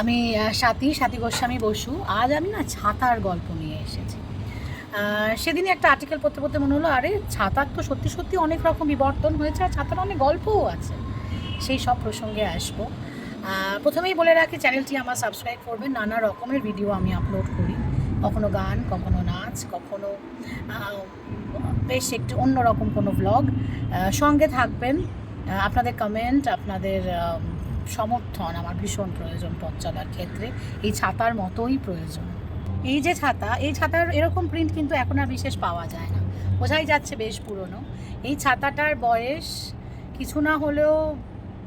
আমি স্বাতী স্বাতী গোস্বামী বসু, আজ আমি না ছাতার গল্প নিয়ে এসেছি। সেদিনই একটা আর্টিকেল পড়তে পড়তে মনে হলো, আরে ছাতার তো সত্যি সত্যি অনেক রকম বিবর্তন হয়েছে আর ছাতার অনেক গল্পও আছে। সেই সব প্রসঙ্গে আসব। প্রথমেই বলে রাখি চ্যানেলটি আমার সাবস্ক্রাইব করবেন। নানা রকমের ভিডিও আমি আপলোড করি। কখনো গান, কখনো নাচ, কখনো বেশ একটু অন্যরকম কোনো ব্লগ সঙ্গে থাকবেন। আপনাদের কমেন্ট আপনাদের সমর্থন, আমার ভীষণ প্রয়োজন পথ চলার ক্ষেত্রে। এই ছাতার মতোই প্রয়োজন। এই যে ছাতা, এই ছাতার এরকম প্রিন্ট কিন্তু এখন আর বিশেষ পাওয়া যায় না। বোঝাই যাচ্ছে বেশ পুরনো। এই ছাতাটার বয়স কিছু না হলেও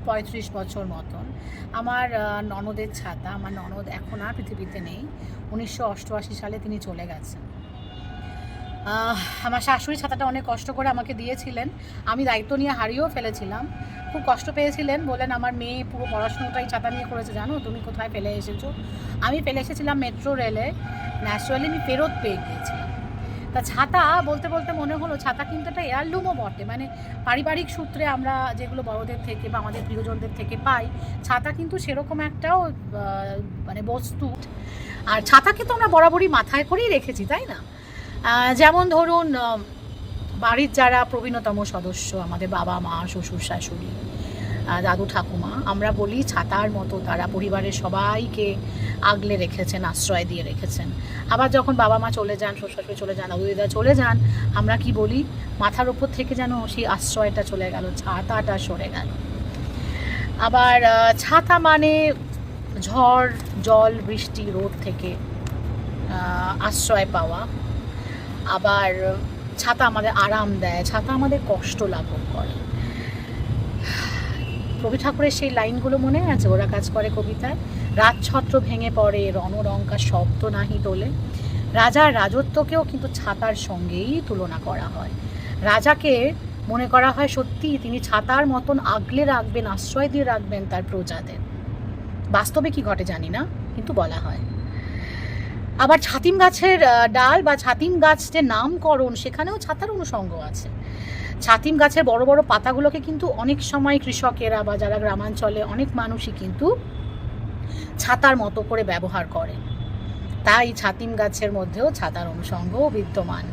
পঁয়ত্রিশ বছর মতন। আমার ননদের ছাতা, আমার ননদ এখন আর পৃথিবীতে নেই। উনিশশো অষ্টআশি সালে তিনি চলে গেছেন। আমার শাশুড়ি ছাতাটা অনেক কষ্ট করে আমাকে দিয়েছিলেন। আমি দায়িত্ব নিয়ে হারিয়েও ফেলেছিলাম। খুব কষ্ট পেয়েছিলেন বলেন, আমার মেয়ে পুরো পড়াশোনাটাই ছাতা নিয়ে করেছে, জানো? তুমি কোথায় ফেলে এসেছ? আমি ফেলে এসেছিলাম মেট্রো রেলে, ন্যাচুরালি আমি ফেরত পেয়ে গিয়েছিলাম। তা ছাতা বলতে বলতে মনে হলো, ছাতা কিন্তু একটা এয়ারলুমও বটে। মানে পারিবারিক সূত্রে আমরা যেগুলো বড়দের থেকে বা আমাদের প্রিয়জনদের থেকে পাই, ছাতা কিন্তু সেরকম একটাও মানে বস্তু। আর ছাতাকে তো আমরা বরাবরই মাথায় করেই রেখেছি, তাই না? যেমন ধরুন বাড়ির যারা প্রবীণতম সদস্য, আমাদের বাবা মা, শ্বশুর শাশুড়ি দাদু ঠাকুমা, আমরা বলি ছাতার মতো তারা পরিবারের সবাইকে আগলে রেখেছেন, আশ্রয় দিয়ে রেখেছেন। আবার যখন বাবা মা চলে যান, শ্বশুর চলে যান, দাদু দিদা চলে যান, আমরা কি বলি, মাথার উপর থেকে যেন সেই আশ্রয়টা চলে গেল, ছাতাটা সরে গেল। আবার ছাতা মানে ঝড়, জল, বৃষ্টি, রোদ থেকে আশ্রয় পাওয়া। আবার ছাতা আমাদের আরাম দেয়, ছাতা আমাদের কষ্ট লাঘব করে। রবি ঠাকুরের সেই লাইনগুলো মনে আছে? ওরা কাজ করে কবিতায়। রাজছত্র ভেঙে পড়ে, রণরঙ্কা শব্দ নাহি তোলে। রাজার রাজত্বকেও কিন্তু ছাতার সঙ্গেই তুলনা করা হয়। রাজাকে মনে করা হয় সত্যি তিনি ছাতার মতন আগলে রাখবেন, আশ্রয় দিয়ে রাখবেন তার প্রজাদের। বাস্তবে কি ঘটে জানি না, কিন্তু বলা হয়। আবার ছাতিম গাছের ডাল বা ছাতিম গাছ যে নামকরণ, সেখানেও ছাতার অনুষঙ্গ আছে। ছাতিম গাছের বড় বড় পাতাগুলোকে কিন্তু অনেক সময় কৃষকেরা বা যারা গ্রামাঞ্চলে অনেক মানুষই কিন্তু ছাতার মতো করে ব্যবহার করে। তাই ছাতিম গাছের মধ্যেও ছাতার অনুষঙ্গ বিদ্যমান।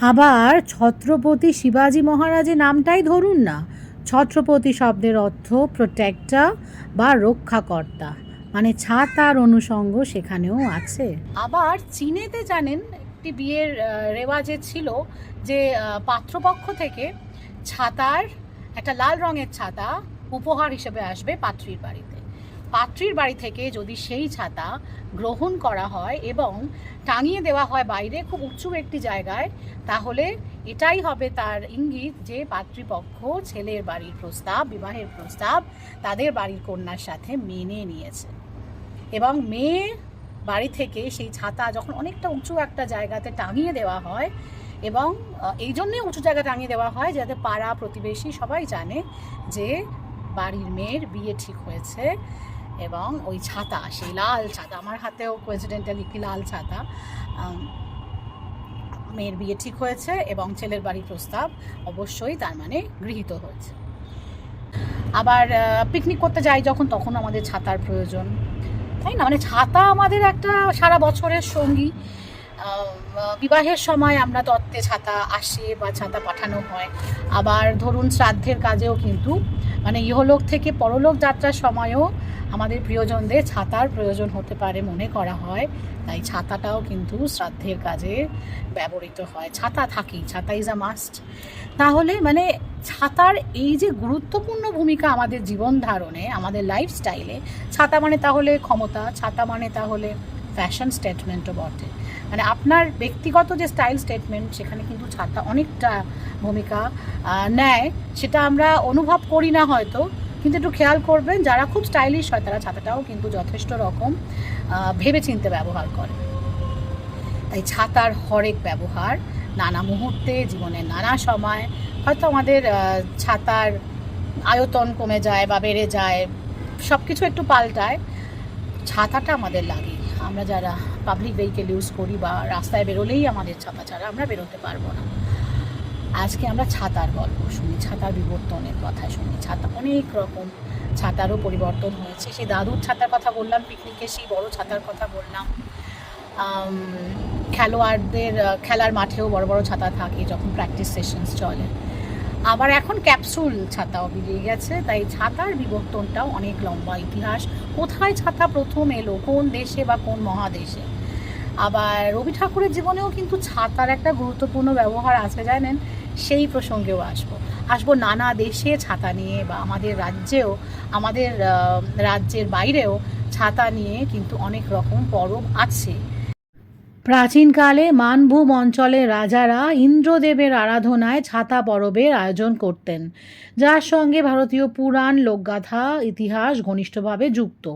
আবার ছত্রপতি শিবাজি মহারাজের নামটাই ধরুন না, ছত্রপতি শব্দের অর্থ প্রোটেক্টার বা রক্ষাকর্তা। মানে ছাতার অনুষঙ্গ সেখানেও আছে। আবার চীনেতে জানেন, একটি বিয়ের রেওয়াজে ছিল যে পাত্রপক্ষ থেকে ছাতার, একটা লাল রঙের ছাতা উপহার হিসেবে আসবে পাত্রীর বাড়িতে। পাত্রীর বাড়ি থেকে যদি সেই ছাতা গ্রহণ করা হয় এবং টাঙিয়ে দেওয়া হয় বাইরে খুব উঁচু একটি জায়গায়, তাহলে এটাই হবে তার ইঙ্গিত যে, পাত্রীপক্ষ ছেলের বাড়ির প্রস্তাব, বিবাহের প্রস্তাব তাদের বাড়ির কন্যার সাথে মেনে নিয়েছে। এবং মেয়ে বাড়ি থেকে সেই ছাতা যখন অনেকটা উঁচু একটা জায়গাতে টাঙিয়ে দেওয়া হয় এবং এই জন্যে উঁচু জায়গা টাঙিয়ে দেওয়া হয় যাতে পাড়া প্রতিবেশী সবাই জানে যে বাড়ির মেয়ের বিয়ে ঠিক হয়েছে এবং ওই ছাতা, সেই লাল ছাতা, আমার হাতেও কোয়েন্সিডেন্টালি একটি লাল ছাতা মেয়ের বিয়ে ঠিক হয়েছে এবং ছেলের বাড়ির প্রস্তাব অবশ্যই তার মানে গৃহীত হয়েছে। আবার পিকনিক করতে যাই যখন, তখন আমাদের ছাতার প্রয়োজন। তাই না? মানে ছাতা আমাদের একটা সারা বছরের সঙ্গী। বিবাহের সময় আমরা তত্ত্বে ছাতা আসে বা ছাতা পাঠানো হয়। আবার ধরুন শ্রাদ্ধের কাজেও কিন্তু মানে ইহলোক থেকে পরলোক যাত্রার সময়ও আমাদের প্রিয়জনদের ছাতার প্রয়োজন হতে পারে মনে করা হয়। তাই ছাতাটাও কিন্তু শ্রাদ্ধের কাজে ব্যবহৃত হয়। ছাতা থাকেই, ছাতা ইজ আ মাস্ট তাহলে মানে ছাতার এই যে গুরুত্বপূর্ণ ভূমিকা আমাদের জীবন ধারণে, আমাদের লাইফস্টাইলে ছাতা মানে তাহলে ক্ষমতা, ছাতা মানে তাহলে ফ্যাশন স্টেটমেন্টও বটে। মানে আপনার ব্যক্তিগত যে স্টাইল স্টেটমেন্ট সেখানে কিন্তু ছাতা অনেকটা ভূমিকা নেয়। সেটা আমরা অনুভব করি না হয়তো কিন্তু একটু খেয়াল করবেন যারা খুব স্টাইলিশ হয় তারা ছাতাটাও কিন্তু যথেষ্ট রকম আহ, ভেবেচিন্তে ব্যবহার করে। তাই ছাতার হরেক ব্যবহার নানা মুহূর্তে জীবনের নানা সময় হয়তো আমাদের ছাতার আয়তন কমে যায় বা বেড়ে যায় সব কিছু একটু পাল্টায় ছাতাটা আমাদের লাগে। আমরা যারা পাবলিক ভেহিকেল ইউজ করি বা রাস্তায় বেরোলেই আমাদের ছাতা ছাড়া আমরা বেরোতে পারব না। আজকে আমরা ছাতার গল্প শুনি, ছাতার বিবর্তনের কথা শুনি। ছাতা অনেক রকম, ছাতারও পরিবর্তন হয়েছে। সেই দাদুর ছাতার কথা বললাম পিকনিকে সেই বড় ছাতার কথা বললাম। খেলোয়াড়দের, খেলার মাঠেও বড় বড় ছাতা থাকে যখন প্র্যাকটিস সেশনস চলে। আবার এখন ক্যাপসুল ছাতাও বেরিয়ে গেছে, তাই ছাতার বিবর্তনটাও অনেক লম্বা ইতিহাস। কোথায় ছাতা প্রথম এলো? কোন দেশে বা কোন মহাদেশে? আবার রবি ঠাকুরের জীবনেও কিন্তু ছাতার একটা গুরুত্বপূর্ণ ব্যবহার আছে, জানেন? সেই প্রসঙ্গেও আসব। আসব নানা দেশে ছাতা নিয়ে বা আমাদের রাজ্যেও, আমাদের রাজ্যের বাইরেও ছাতা নিয়ে কিন্তু অনেক রকম পরব আছে। প্রাচীনকালে মানভূম অঞ্চলের রাজারা ইন্দ্রদেবের আরাধনায় ছাতা পরবের আয়োজন করতেন, যার সঙ্গে ভারতীয় পুরাণ, লোকগাথা, ইতিহাস ঘনিষ্ঠভাবে যুক্ত।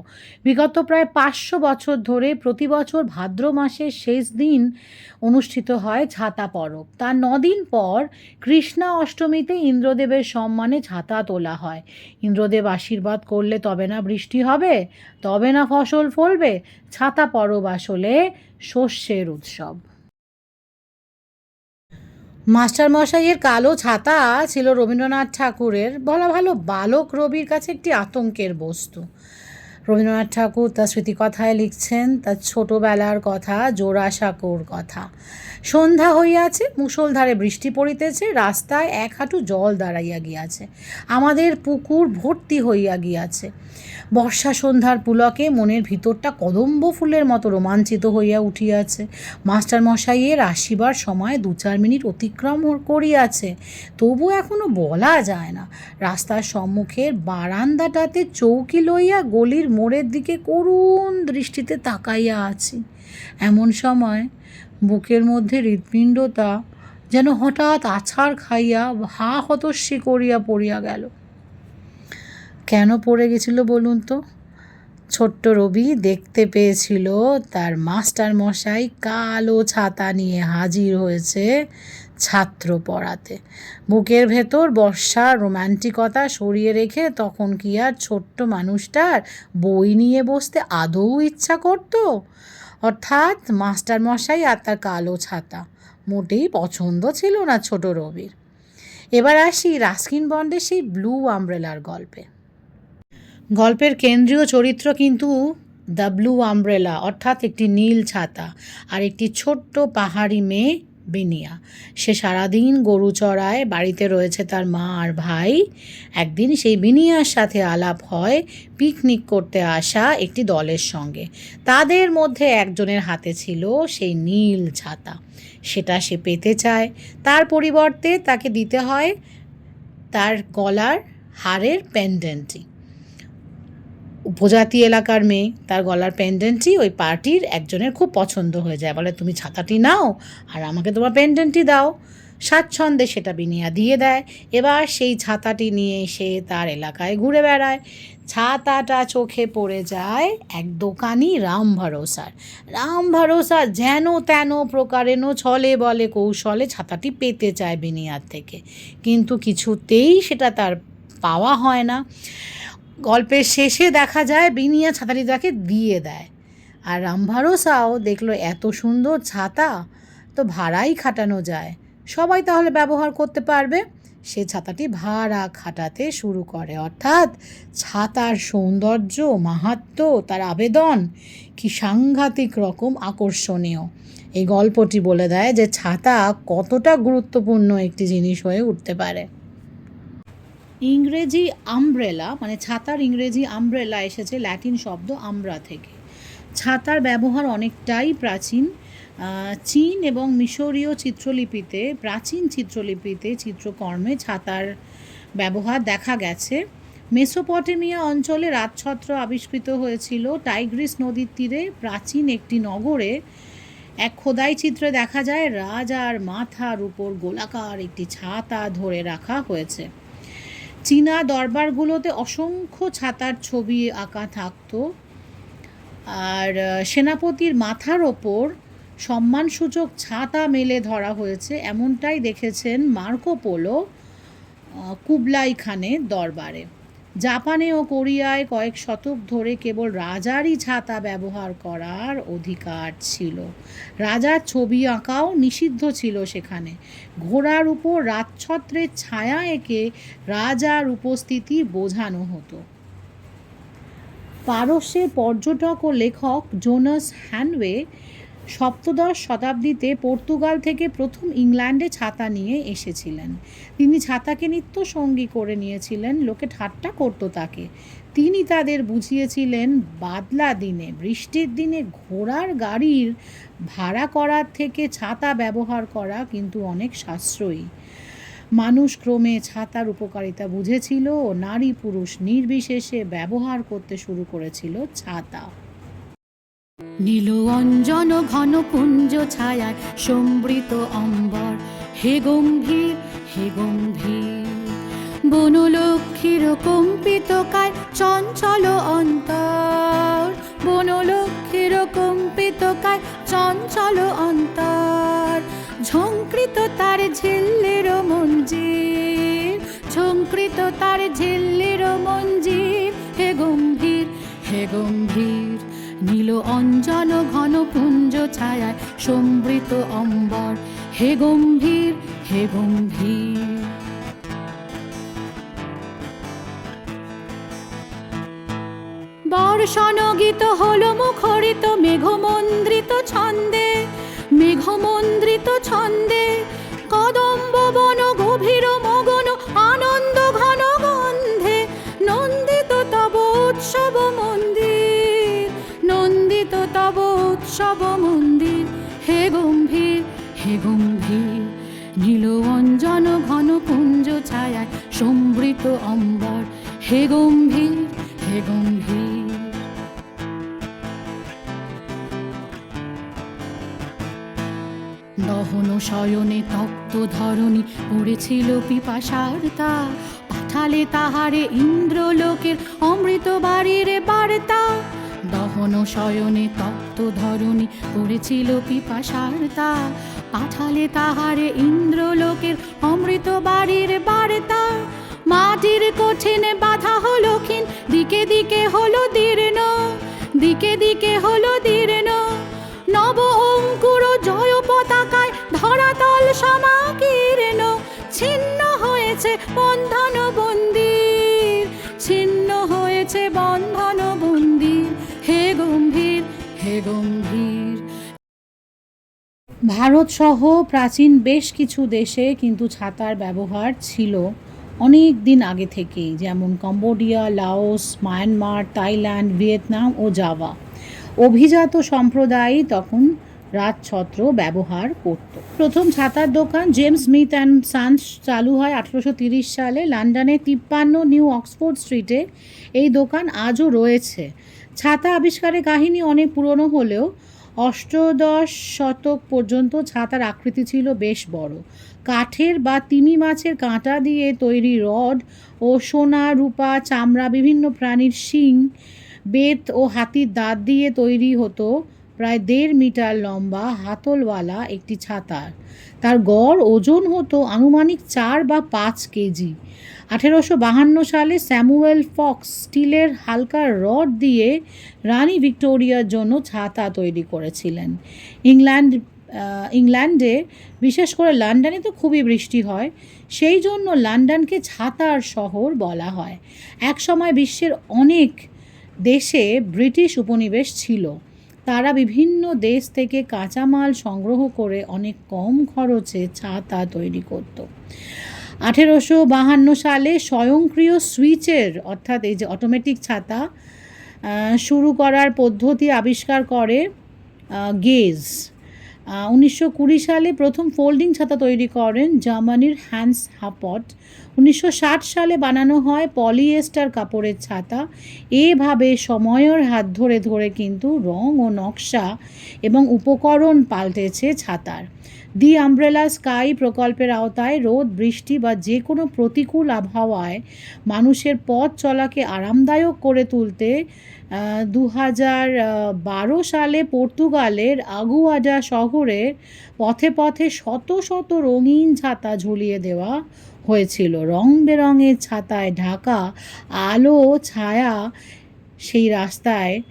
বিগত প্রায় পাঁচশো বছর ধরে প্রতি বছর ভাদ্র মাসের শেষ দিন অনুষ্ঠিত হয় ছাতা পরব। তার নদিন পর কৃষ্ণা অষ্টমীতে ইন্দ্রদেবের সম্মানে ছাতা তোলা হয়। ইন্দ্রদেব আশীর্বাদ করলে তবে না বৃষ্টি হবে, তবে না ফসল ফলবে, ছাতা পরব আসলে শস্যের উৎসব। মাস্টারমশাইয়ের কালো ছাতা ছিল রবীন্দ্রনাথ ঠাকুরের, বলা ভালো বালক রবির কাছে একটি আতঙ্কের বস্তু। রবীন্দ্রনাথ ঠাকুর তার স্মৃতিকথায় লিখছেন তার ছোটবেলার কথা, জোড়াসাঁকোর কথা। সন্ধ্যা হইয়াছে, মুষলধারে বৃষ্টি পড়িতেছে, রাস্তায় এক হাঁটু জল দাঁড়াইয়া গিয়াছে। আমাদের পুকুর ভর্তি হইয়া গিয়াছে। বর্ষা সন্ধ্যার পুলকে মনের ভিতরটা কদম্ব ফুলের মতো রোমাঞ্চিত হইয়া উঠিয়াছে। মাস্টার মশাইয়ের আসিবার সময় দু চার মিনিট অতিক্রম করিয়াছে। তবু এখনও বলা যায় না। রাস্তার সম্মুখের বারান্দাটাতে চৌকি লইয়া গলির মোড়ের দিকে করুণ দৃষ্টিতে তাকাইয়া আছি। এমন সময় বুকের মধ্যে হৃৎপিণ্ডটা যেন হঠাৎ আছাড় খাইয়া হা হতস্যি করিয়া পড়িয়া গেল। কেন পড়ে গেছিল বলুন তো? ছোট্ট রবি দেখতে পেয়েছিল তার মাস্টার মশাই কালো ছাতা নিয়ে হাজির হয়েছে ছাত্র পড়াতে। বুকের ভেতর বর্ষার রোম্যান্টিকতা সরিয়ে রেখে তখন কি আর ছোট্ট মানুষটার বই নিয়ে বসতে আদৌ ইচ্ছা করতো? অর্থাৎ মাস্টার মশাই আর তার কালো ছাতা। মোটেই পছন্দ ছিল না ছোট রবির। এবার আসি রাস্কিন বন্ডের সেই ব্লু আমব্রেলার গল্পে। গল্পের কেন্দ্রীয় চরিত্র কিন্তু দ্য ব্লু আমব্রেলা, অর্থাৎ একটি নীল ছাতা আর একটি ছোট্ট পাহাড়ি মেয়ে বিনিয়া। সে সারাদিন গরু চড়ায়, বাড়িতে রয়েছে তার মা আর ভাই। একদিন সেই বিনিয়ার সাথে আলাপ হয়, পিকনিক করতে আসা একটি দলের সঙ্গে। তাদের মধ্যে একজনের হাতে ছিল সেই নীল ছাতা। সেটা সে পেতে চায়। তার পরিবর্তে তাকে দিতে হয় তার গলার হারের পেন্ডেন্টটি উপজাতি এলাকার মেয়ে, তার গলার পেন্ডেন্টটি ওই পার্টির একজনের খুব পছন্দ হয়ে যায়। বলে, তুমি ছাতাটি নাও আর আমাকে তোমার পেন্ডেন্টটি দাও। স্বাচ্ছন্দ্যে সেটা বিনিয়া দিয়ে দেয়। এবার সেই ছাতাটি নিয়ে সে তার এলাকায় ঘুরে বেড়ায়। ছাতাটা চোখে পড়ে যায় এক দোকানি রাম ভরসার। রাম ভরসা যেন তেন প্রকারেণ ছলে বলে কৌশলে ছাতাটি পেতে চায় বিনিয়ার থেকে। কিন্তু কিছুতেই সেটা তার পাওয়া হয় না। গল্পের শেষে দেখা যায়, বিনিয়া ছাতাটি তাকে দিয়ে দেয়। আর রামভারসাও দেখল, এত সুন্দর ছাতা, তো ভাড়াই খাটানো যায়। সবাই তাহলে ব্যবহার করতে পারবে। সে ছাতাটি ভাড়া খাটাতে শুরু করে। অর্থাৎ ছাতার সৌন্দর্য মাহাত্ম্য তার আবেদন কি সাংঘাতিক রকম আকর্ষণীয়। এই গল্পটি বলে দেয় যে ছাতা কতটা গুরুত্বপূর্ণ একটি জিনিস হয়ে উঠতে পারে। ইংরেজি আমব্রেলা মানে ছাতার ইংরেজি আমব্রেলা এসেছে, ল্যাটিন শব্দ আমরা থেকে। ছাতার ব্যবহার অনেকটাই প্রাচীন। চীন এবং মিশরীয় চিত্রলিপিতে, প্রাচীন চিত্রলিপিতে চিত্রকর্মে ছাতার ব্যবহার দেখা গেছে। মেসোপটেমিয়া অঞ্চলে রাজছত্র আবিষ্কৃত হয়েছিল। টাইগ্রিস নদীর তীরে প্রাচীন একটি নগরে এক খোদাই চিত্রে দেখা যায়, রাজার মাথার উপর গোলাকার একটি ছাতা ধরে রাখা হয়েছে। চীনা দরবারগুলোতে অসংখ্য ছাতার ছবি আঁকা থাকতো। আর সেনাপতির মাথার ওপর সম্মানসূচক ছাতা মেলে ধরা হয়েছে, এমনটাই দেখেছেন মার্কো পোলো কুবলাই খানের দরবারে। জাপানে ও কোরিয়ায় কয়েক শতক ধরে কেবল রাজারই ছাতা ব্যবহার করার অধিকার ছিল। রাজার ছবি আঁকাও নিষিদ্ধ ছিল সেখানে। ঘোড়ার উপর রাজছত্রের ছায়া এঁকে রাজার উপস্থিতি বোঝানো হতো। পারস্যের পর্যটক ও লেখক জোনাস হ্যানওয়ে সপ্তদশ শতাব্দীতে পর্তুগাল থেকে প্রথম ইংল্যান্ডে ছাতা নিয়ে এসেছিলেন। তিনি ছাতাকে নিত্য সঙ্গী করে নিয়েছিলেন, লোকে ঠাট্টা করতো তাকে। তিনি তাদের বুঝিয়েছিলেন, বাদলা দিনে, বৃষ্টির দিনে ঘোড়ার গাড়ির ভাড়া করার থেকে ছাতা ব্যবহার করা কিন্তু অনেক সাশ্রয়ী। মানুষ ক্রমে ছাতার উপকারিতা বুঝেছিল ও নারী পুরুষ নির্বিশেষে ব্যবহার করতে শুরু করেছিল ছাতা। নীল অঞ্জন ঘন কুঞ্জ ছায়ায় সম্বৃত অম্বর। হে গম্ভীর হে গম্ভীর, বনলক্ষ্মীর কম্পিত কায় চঞ্চল অন্তর। বনলক্ষ্মীর কম্পিত কায় চঞ্চল অন্তর। ঝঙ্কৃত তার ঝিল্লির মঞ্জির। ঝঙ্কৃত তার ঝিল্লির মঞ্জির। হে গম্ভীর হে গম্ভীর নীল অঞ্জন ঘন পুঞ্জ ছায়ায় সম্বৃত অম্বর। হে গম্ভীর হে গম্ভীর। বর্ষণগীত হল মুখরিত মেঘমন্দ্রিত ছন্দে মেঘমন্দ্রিত ছন্দে কদম্ব হে গম্ভীর, নীল অঞ্জন ঘন কুঞ্জ ছায়ায় সম্বৃত অম্বর। হে গম্ভীর হে গম্ভীর। দহন শয়নে তপ্ত ধরণী পড়েছিল পিপাসার তা। পাঠালে তাহারে ইন্দ্রলোকের অমৃত বাড়ির বার্তা। দহন শয়নে তপ্ত ধরণী পড়েছিল পিপাসার তা। পাঠালে তাহারে ইন্দ্রলোকের অমৃত বাড়ির বার্তা। মাটির কঠিনে বাধা হলো ক্ষীণ, দিকে দিকে হলো দীর্ণ, দিকে দিকে হলো দীর্ণ। নব অঙ্কুর জয় পতাকায় ধরাতল সমাকীর্ণ, ছিন্ন হয়েছে বন্ধন বন্দির ছিন্ন হয়েছে বন্ধন বন্দির হে গম্ভীর হে গম্ভীর। ভারত সহ প্রাচীন বেশ কিছু দেশে কিন্তু ছাতার ব্যবহার ছিল অনেক দিন আগে থেকেই, যেমন Cambodia, Laos, Myanmar, Thailand, Vietnam ও জাভা। অভিজাত সম্প্রদায় তখন রাজছত্র ব্যবহার করত। প্রথম ছাতার দোকান জেমস স্মিথ অ্যান্ড সান্স চালু হয় আঠেরোশো সালে। লন্ডনে তিপ্পান্ন নিউ অক্সফোর্ড স্ট্রিটে এই দোকান আজও রয়েছে। ছাতা আবিষ্কারের কাহিনী অনেক পুরনো হলেও অষ্টদশ শতক পর্যন্ত ছাতার আকৃতি ছিল বেশ বড়। কাঠের বা তিমি মাছের কাঁটা দিয়ে তৈরি রড ও সোনা, রূপা, চামড়া, বিভিন্ন প্রাণীর শিং, বেত ও হাতির দাঁত দিয়ে তৈরি হতো প্রায় দেড় মিটার লম্বা হাতলওয়ালা একটি ছাতা তার গড় ওজন হতো আনুমানিক চার বা পাঁচ কেজি। আঠেরোশো বাহান্ন সালে স্যামুয়েল ফক্স স্টিলের হালকা রড দিয়ে রানী ভিক্টোরিয়ার জন্য ছাতা তৈরি করেছিলেন। ইংল্যান্ড ইংল্যান্ডে, বিশেষ করে লন্ডনে তো খুবই বৃষ্টি হয়, সেই জন্য লন্ডনকে ছাতার শহর বলা হয়। এক সময় বিশ্বের অনেক দেশে ব্রিটিশ উপনিবেশ ছিল। তারা বিভিন্ন দেশ থেকে কাঁচামাল সংগ্রহ করে অনেক কম খরচে ছাতা তৈরি করত। আঠেরোশো বাহান্ন সালে স্বয়ংক্রিয় সুইচের, অর্থাৎ এই যে অটোমেটিক ছাতা শুরু করার পদ্ধতি আবিষ্কার করে গেজ। উনিশশো কুড়ি সালে প্রথম ফোল্ডিং ছাতা তৈরি করেন জার্মানির হ্যান্স হাপট। উনিশশো ষাট সালে বানানো হয় পলিয়েস্টার কাপড়ের ছাতা। এভাবে সময়ের হাত ধরে ধরে কিন্তু রং ও নকশা এবং উপকরণ পাল্টেছে ছাতার। দি আমব্রেলা স্কাই প্রকল্পের আওতায় রোদ, বৃষ্টি বা যে কোনো প্রতিকূল আবহাওয়ায় মানুষের পথ চলাকে আরামদায়ক করে তুলতে দু হাজার বারো সালে পর্তুগালের আগুয়াডা শহরে পথে পথে শত শত রঙিন ছাতা ঝুলিয়ে দেওয়া হয়েছিল। রং বেরঙের ছাতায় ঢাকা, আলো, ছায়া সেই রাস্তায়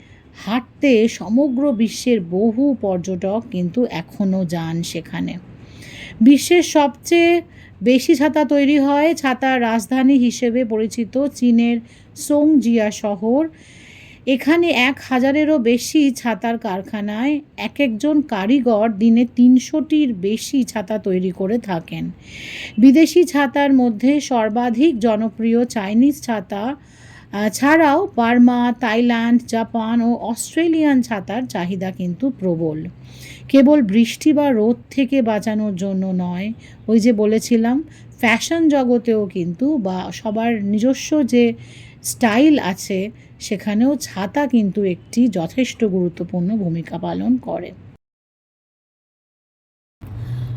হাঁটতে সমগ্র বিশ্বের বহু পর্যটক কিন্তু এখনও যান সেখানে। বিশ্বের সবচেয়ে বেশি ছাতা তৈরি হয় ছাতার রাজধানী হিসেবে পরিচিত চীনের সোংজিয়া শহর। এখানে এক হাজারেরও বেশি ছাতার কারখানায় এক একজন কারিগর দিনে তিনশোটির বেশি ছাতা তৈরি করে থাকেন। বিদেশি ছাতার মধ্যে সর্বাধিক জনপ্রিয় চাইনিজ ছাতা ছাড়াও বার্মা, থাইল্যান্ড, জাপান ও অস্ট্রেলিয়ান ছাতার চাহিদা কিন্তু প্রবল। কেবল বৃষ্টি বা রোদ থেকে বাঁচানোর জন্য নয়, ওই যে বলেছিলাম, ফ্যাশন জগতেও কিন্তু বা সবার নিজস্ব যে স্টাইল আছে সেখানেও ছাতা কিন্তু একটি যথেষ্ট গুরুত্বপূর্ণ ভূমিকা পালন করে।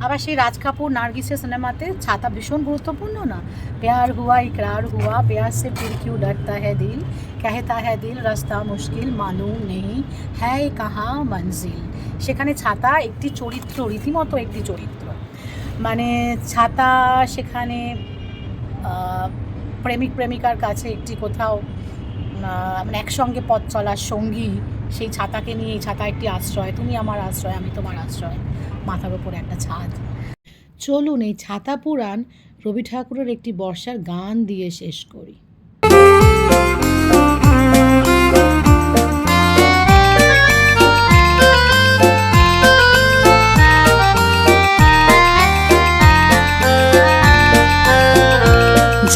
আবার সেই রাজ কাপুর নার্গিসের সিনেমাতে ছাতা ভীষণ গুরুত্বপূর্ণ না? পেয়ার হুয়া ইকরার হুয়া, পেয়ার সে ফির কিউ ডাকতা হ্যা দিল? কেহতা হ্যা দিল, রাস্তা মুশকিল মানু নেই, হ্যায় কাহা মঞ্জিল? সেখানে ছাতা একটি চরিত্র, রীতিমতো একটি চরিত্র। মানে ছাতা সেখানে প্রেমিক প্রেমিকার কাছে একটি কোথাও মানে একসঙ্গে পথ চলার সঙ্গী, সেই ছাতাকে নিয়ে, এই ছাতা একটি আশ্রয়, তুমি আমার আশ্রয়, আমি তোমার আশ্রয়, মাথার ওপর একটা ছাদ। চলুন, এই ছাতা পুরাণ রবি ঠাকুরের একটি বর্ষার গান দিয়ে শেষ করি।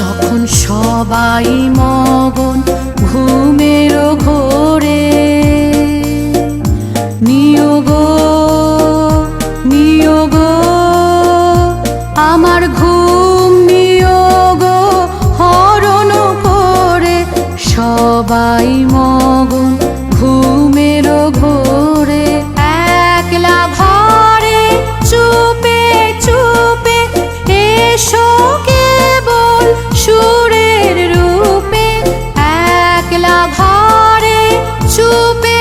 যখন সবাই ঘোরে রূপে